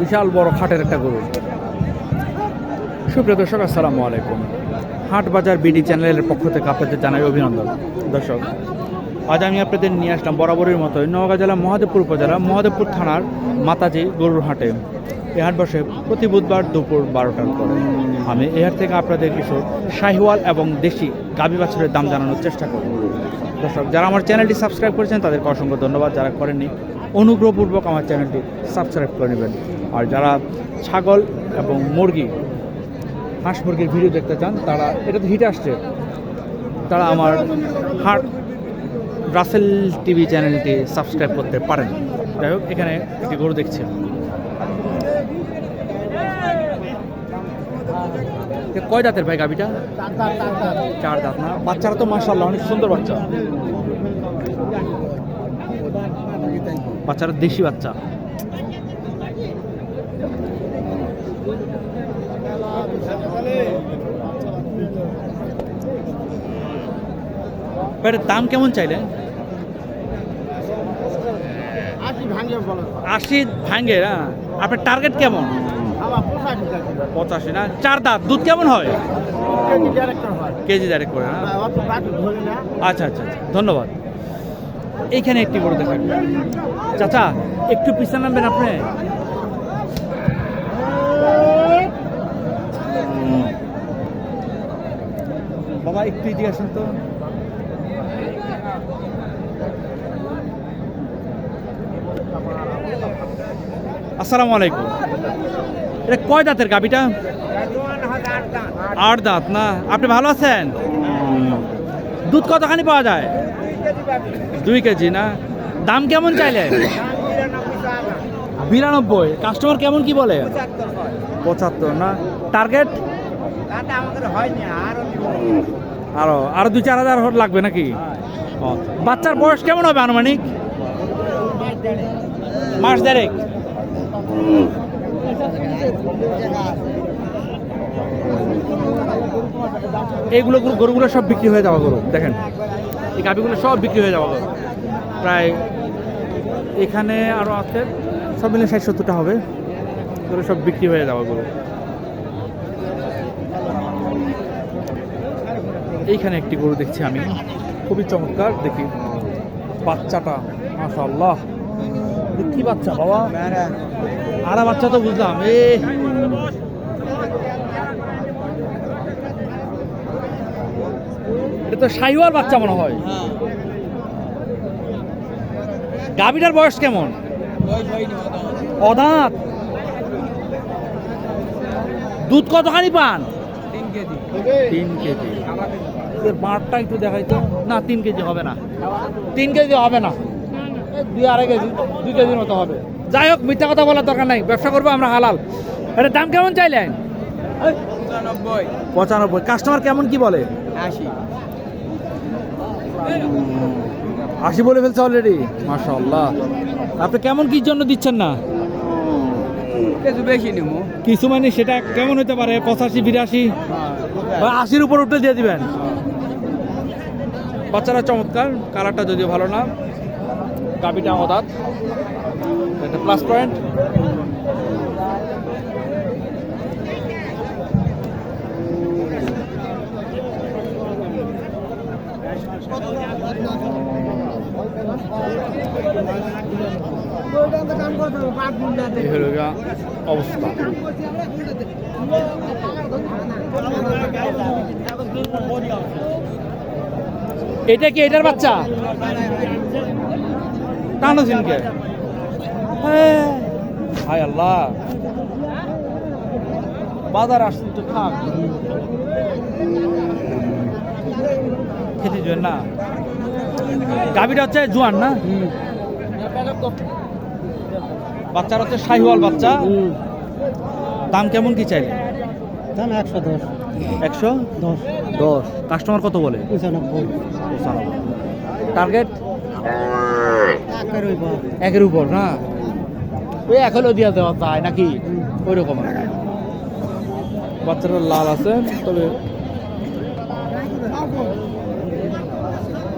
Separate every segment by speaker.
Speaker 1: বিশাল বড় খাটের একটা গরু। সুপ্রিয় দর্শক, আসসালামু আলাইকুম। হাট বাজার বিডি চ্যানেলের পক্ষ থেকে আপনাদের জানাই অভিনন্দন। দর্শক, আজ আমি আপনাদের নিয়ে আসলাম বরাবরের মতো নওগাঁ জেলা মহাদেবপুর উপজেলা মহাদেবপুর থানার মাতাজি গরুর হাটে। এই হাট বসে প্রতি বুধবার দুপুর বারোটার পরে। আমি হাট থেকে আপনাদের কিছু শাহিওয়াল এবং দেশি গাভী বাছুরের দাম জানানোর চেষ্টা করব। দর্শক, যারা আমার চ্যানেলটি সাবস্ক্রাইব করেছেন, তাদেরকে অসংখ্য ধন্যবাদ। যারা করেননি, অনুগ্রহপূর্বক আমার চ্যানেলটি সাবস্ক্রাইব করে নেবেন। আর যারা ছাগল এবং মুরগি, হাঁস মুরগির ভিডিও দেখতে চান, তারা, এটা তো হিট আসছে। তারা আমার হাট রাসেল টিভি চ্যানেলটি সাবস্ক্রাইব করতে পারেন। যাই হোক, এখানে একটি গরু দেখছেন এ কয় দাঁতের ভাই গাবিটা চার দাঁত না? বাচ্চারা তো মার্শাল্লাহ অনেক সুন্দর বাচ্চা। বাচ্চারা দেশি বাচ্চা। দাম কেমন চাইলেন
Speaker 2: আশি ভাঙে
Speaker 1: ভাঙ্গে আপনার টার্গেট কেমন? পঁচাশি না? চার দাঁত দুধ কেমন হয়?
Speaker 2: কেজি
Speaker 1: ডাইরেক্ট করে না
Speaker 2: ধরে না।
Speaker 1: আচ্ছা আচ্ছা আচ্ছা ধন্যবাদ। এইখানে একটি গরু দেখান। চাচা একটু পিছনে নামবেন আপনি। বাবা একটু এদিকে আসুন তো। আসসালামু আলাইকুম। এটা কয় দাঁতের গাবিটা আট দাঁত, না? আপনি ভালো আছেন? দুধ কতখানি পাওয়া যায়? দুই কেজি, না? দাম কেমন চাইলেন? বিরানব্বই। কাস্টমার কেমন কি বলে? পঁচাত্তর, না? টার্গেট?
Speaker 2: আর,
Speaker 1: আরও দুই চার হাজার লাগবে নাকি? বাচ্চার বয়স কেমন হবে আনুমানিক? মাস দেড়েক। এইগুলো গরু- গরুগুলো সব বিক্রি হয়ে যাওয়া গরু, দেখেন। এই গাভিগুলো সব বিক্রি হয়ে যাওয়া গরু। প্রায় এখানে আরও আছে, সব মিলে ষাট সত্তরটা হবে। এগুলো সব বিক্রি হয়ে যাওয়া গরু। এইখানে একটি গরু দেখছি আমি। খুবই চমৎকার, দেখি। বাচ্চাটা মাশাল্লাহ কি বাচ্চা, বাবা? আড়া বাচ্চা তো বুঝলাম এ। এটা তো শাহিওয়াল বাচ্চা মনে হয়। গাভিটার বয়স কেমন? অদাঁত। দুধ কতখানি পান? তিন কেজি। বাঁটটা একটু দেখাই তো। না তিন কেজি হবে না। তিন কেজি হবে না। দুই আড়াই কেজি দুই কেজির মতো হবে। যাই হোক মিথ্যা কথা বলার দরকার নাই ব্যবসা করব আমরা হালাল। এটা দাম কেমন চাইলেন
Speaker 2: পঁচানব্বই।
Speaker 1: কাস্টমার কেমন কি বলে?
Speaker 2: আশি।
Speaker 1: আশি বলে ফেলছে অলরেডি মাশাল্লাহ আপনি কেমন কি জন্য দিচ্ছেন না?
Speaker 2: কিছু বেশি নেব
Speaker 1: কিছু মানে সেটা কেমন হতে পারে? পঁচাশি বিরাশি? বা আশির উপর উঠে দিয়ে দিবেন। বাচ্চারা চমৎকার কালারটা যদিও ভালো না গাবিটা অদাত। এটা প্লাস পয়েন্ট অবস্থা। এটা কি এটার বাচ্চা? টানো সিনকে। হাই আল্লাহ। বাজার আসছে তো থাক। খেতে জোয়ান না। গাভিটা হচ্ছে জোয়ান না? বাচ্চার হচ্ছে শাহিওয়াল বাচ্চা। দাম কেমন কি চাইলে?
Speaker 2: দাম একশো দশ।
Speaker 1: একশো
Speaker 2: দশ।
Speaker 1: দশ। কাস্টমার কত বলে?
Speaker 2: পঁচানব্বই।
Speaker 1: টার্গেট?
Speaker 2: একের
Speaker 1: উপর না? ওই হলেও দিয়ে দেওয়া তাই নাকি? ওই রকম বাচ্চারা লাল আছে তবে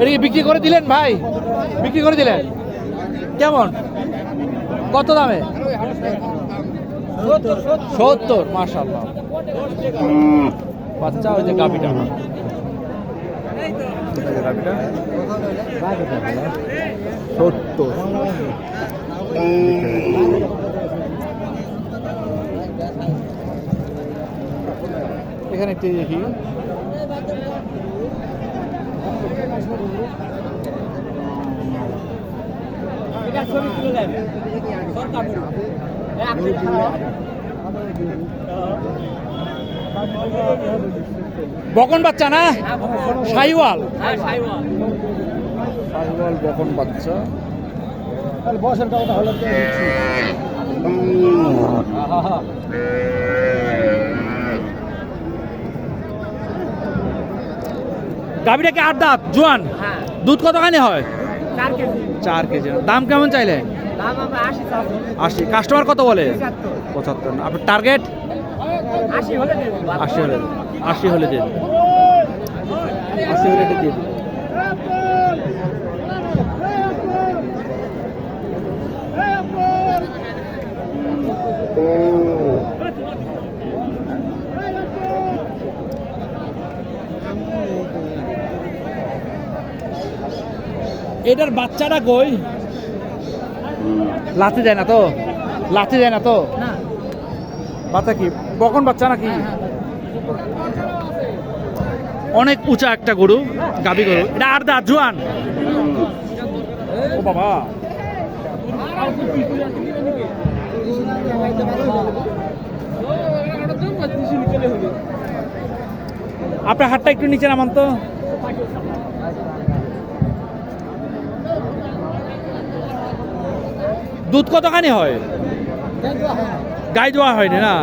Speaker 1: এটা কি বিক্রি করে দিলেন ভাই? বিক্রি করে দিলেন? কেমন? কত দামে? সত্তর মাশাল্লাহ বাচ্চা ওই যে গাভিটা। গাভিটা। সত্তর। এখানে একটি দেখি বকন বাচ্চা না? সাইওয়াল। সাইওয়াল বকন বাচ্চা।
Speaker 2: বসের কথা হলো
Speaker 1: গাভিটাকে আট দাঁত জোয়ান।
Speaker 2: হ্যাঁ।
Speaker 1: দুধ কতখানি হয়?
Speaker 2: চার কেজি।
Speaker 1: দাম কেমন চাইলে?
Speaker 2: আশি
Speaker 1: কাস্টমার কত বলে?
Speaker 2: পঁচাত্তর।
Speaker 1: আপনার টার্গেট
Speaker 2: আশি হলে
Speaker 1: আশি হলে আশি হলে দিন আশি হলে দিন এটার বাচ্চাটা কই? লাথি দেয় না তো? লাথি দেয় না তো? বাচ্চা কি? বকন বাচ্চা নাকি? অনেক উঁচা একটা গরু গাবি গরু। এটা আর দা জোয়ান। ও বাবা। আপনার হাতটা একটু নিচে নামান তো। দুধ কতখানি হয়? গাই দেওয়া হয়নি না?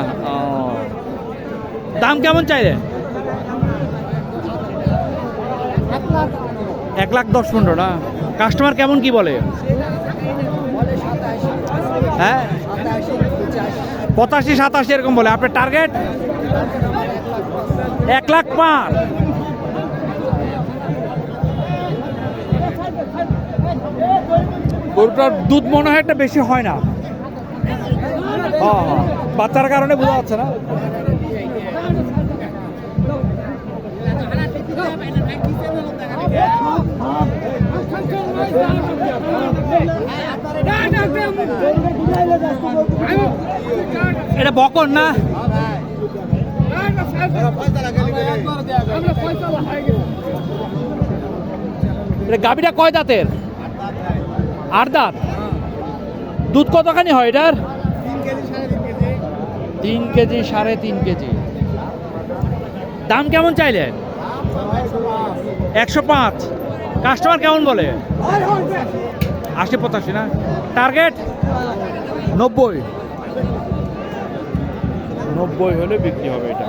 Speaker 1: দাম কেমন চাইলে? এক লাখ দশ পনেরো না? কাস্টমার কেমন কি বলে? হ্যাঁ? পঁচাশি, সাতাশি এরকম বলে। আপনার টার্গেট এক লাখ পাঁচ। গরুটার দুধ মনে হয় একটা বেশি হয় না। বাচ্চার কারণে বোঝা যাচ্ছে না। এটা বকন না? এটা গাবিটা কয় দাঁতের? আট দাঁত। দুধ কতখানি হয় এটার? তিন কেজি সাড়ে তিন কেজি। দাম কেমন চাইলে একশো পাঁচ। কাস্টমার কেমন বলে? আশি পঁচাশি না? টার্গেট নব্বই। নব্বই হলে বিক্রি হবে এটা।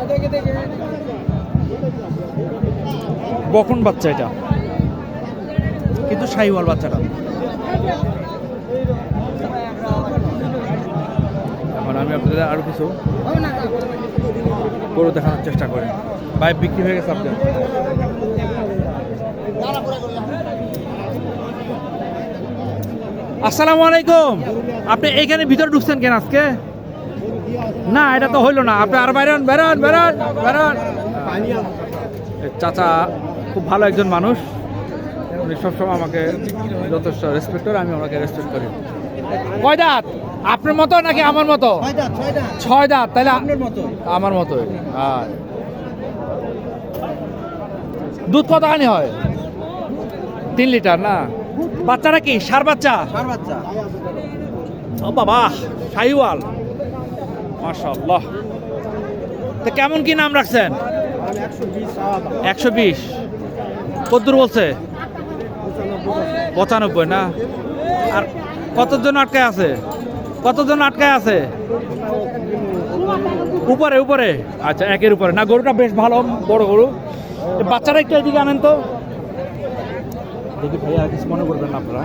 Speaker 1: বকন বাচ্চা এটা? কিন্তু সাইওয়াল বাচ্চাটা। এখন আমি আপনাদের আরও কিছু গরু দেখানোর চেষ্টা করি। ভাই বিক্রি হয়ে গেছে আপনার। আসসালামু আলাইকুম। আপনি এইখানে ভিতরে ঢুকছেন কেন আজকে? না এটা তো হইল না। আপনি আর বেরোন বেরোন বেরোন বেরোন চাচা খুব ভালো একজন মানুষ। উনি সবসময় আমাকে যথেষ্ট রেসপেক্ট করে আমি ওনাকে রেসপেক্ট করি। কয় দাঁত? আপনার মতো নাকি আমার মতো? ছয় দাঁত তাহলে আমার মতো আর দুধ কতখানি হয়? তিন লিটার না? বাচ্চারা কি? সার বাচ্চা? ও বাবা সাইওয়াল মাশাল্লাহ তো কেমন কি নাম রাখছেন? একশো বিশ। কদ্দুর বলছে? পঁচানব্বই না? আর কতজন আটকায় আছে? কতজন আটকায় আছে? উপরে উপরে। আচ্ছা একের উপরে। না গরুটা বেশ ভালো বড় গরু। বাচ্চারা একটু এদিকে আনেন তো। দেখি ভাইয়া কিছু মনে করবেন না আপনারা?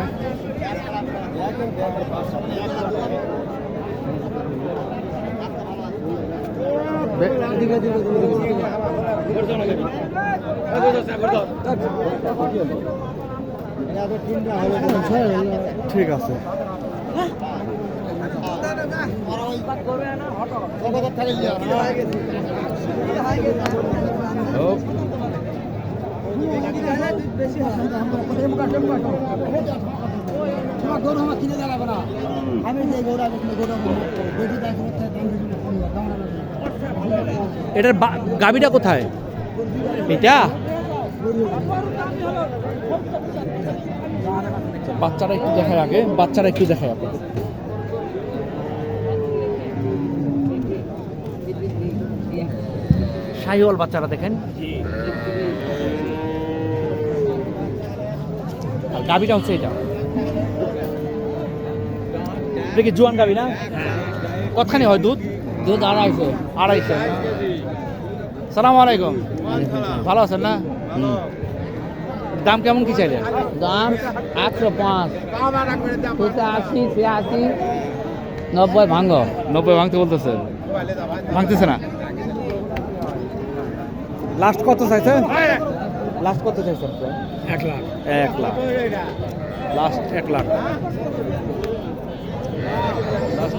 Speaker 1: ঠিক আছে। এটার গাবিটা কোথায়? এটা? বাচ্চারা একটু দেখায় আগে, বাচ্চারা একটু দেখায় আগে। শাহিওয়াল বাচ্চারা দেখেন। গাবিটা হচ্ছে এটা। এটা কি জোয়ান গাবি না? কতখানি হয় দুধ?
Speaker 2: দুধ আড়াইশো।
Speaker 1: আড়াইশো। সালাম আলাইকুম। ভালো আছেন না? দাম কেমন কি চাইলেন?
Speaker 2: দাম একশো পাঁচ। দুটো আশি ছিয়াশি নব্বই ভাঙ্গ
Speaker 1: নব্বই ভাঙতে বলতেছে। ভাঙতেছে না? লাস্ট কত চাইছে লাস্ট কত চাইছেন
Speaker 2: এক লাখ।
Speaker 1: এক লাখ। লাস্ট এক লাখ। লাস্ট